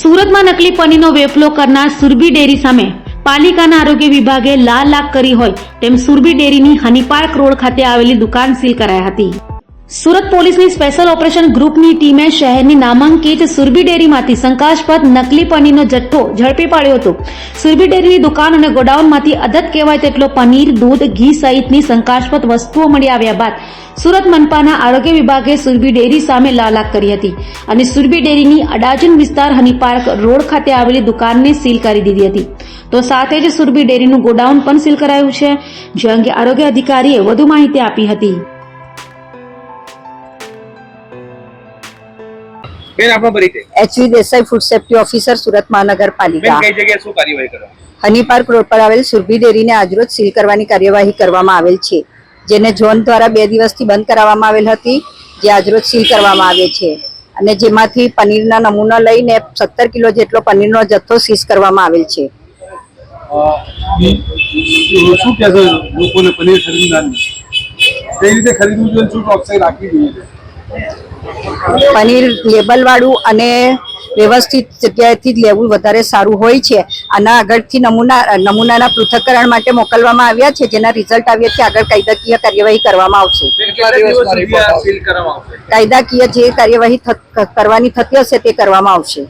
સુરતમાં નકલી પનીરનો વેફલો કરનાર સુરભી ડેરી સામે પાલિકાના આરોગ્ય વિભાગે લાલ લાખ કરી હોય તેમ સુરભી ડેરીની હનીપાળ રોડ ખાતે આવેલી દુકાન સીલ કરાઈ હતી. સુરત પોલીસની સ્પેશિયલ ઓપરેશન ગ્રુપની ટીમે શહેરની નામાંકિત સુરભી ડેરીમાંથી શંકાસ્પદ નકલી પનીરનો જથ્થો ઝડપી પાડ્યો હતો. સુરભી ડેરીની દુકાન અને ગોડાઉનમાંથી અદત કહેવાય તેટલો પનીર, દૂધ, ઘી સહિતની શંકાસ્પદ વસ્તુઓ મળી આવ્યા બાદ સુરત મનપાના આરોગ્ય વિભાગે સુરભી ડેરી સામે લાલાક કરી હતી અને સુરભી ડેરીની અડાજન વિસ્તાર હનીપાર્ક રોડ ખાતે આવેલી દુકાનને સીલ કરી દીધી હતી. તો સાથે જ સુરભી ડેરીનું ગોડાઉન પણ સીલ કરાયું છે, જે અંગે આરોગ્ય અધિકારીએ વધુ માહિતી આપી હતી. બેન આપણો પરિચય? H V Desai food safety officer Surat બેન મહાનગરપાલિકા કઈ જગ્યાએ શું કાર્યવાહી કરો હની પાર્ક રોડ પર આવેલ સુરભી ડેરીને આજરોજ સીલ કરવાની કાર્યવાહી કરવામાં આવેલ છે જેને ઝોન દ્વારા બે દિવસથી બંધ કરાવવામાં આવેલ હતી જે આજરોજ સીલ કરવામાં આવે છે. અને જેમાંથી પનીરના નમૂના લઈને સત્તર કિલો જેટલો પનીરનો જથ્થો સીઝ કરવામાં આવેલ છે. શું કહેશો લોકોને પનીર ખરીદનાર કઈ રીતે ખરીદવું જોઈએ શું ચોકસાઈ રાખવી જોઈએ? પનીર લેબલવાળું અને વ્યવસ્થિત જગ્યાએથી જ લેવું વધારે સારું હોય છે. આના આગળથી નમૂના નમૂનાના પૃથ્થકરણ માટે મોકલવામાં આવ્યા છે. જેના રિઝલ્ટ આવ્યા છે. આગળ કાયદાકીય કાર્યવાહી કરવામાં આવશે. કાયદાકીય જે કાર્યવાહી કરવાની થતી હશે તે કરવામાં આવશે.